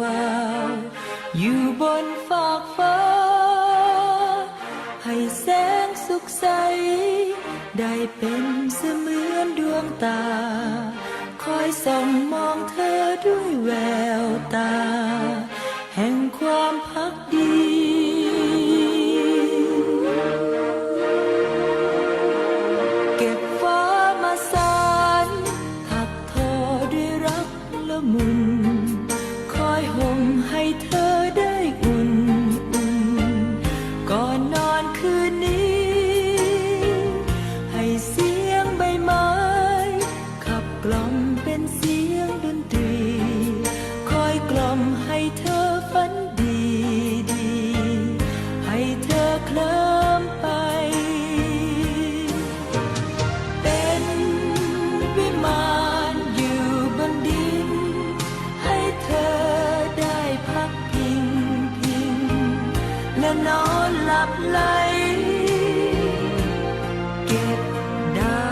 วาวอยู่บนฟากฟ้า ให้แสงสุขใส ได้เป็นเสมือนดวงตา คอยส่องมองเธอด้วยแววตา และนอนหลับไหล เก็บดา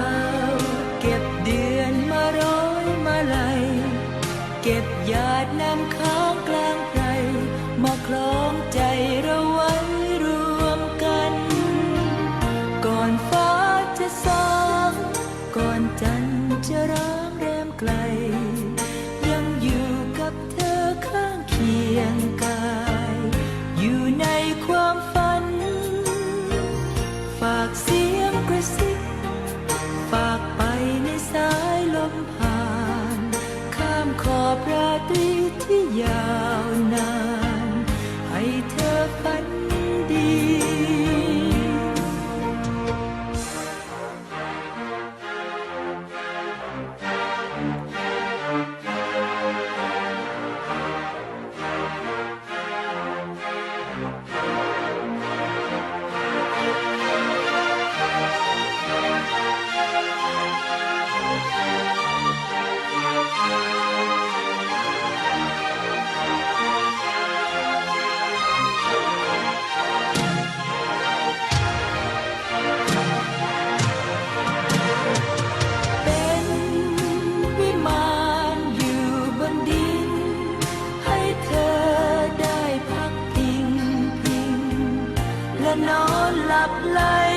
ว เก็บเดือนมารยมาไหล เก็บยาดน้ำค้า อบราตรีที่ยาวนาน ให้เธอฝันดี nó lặp lại.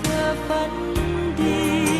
เธอฝันดี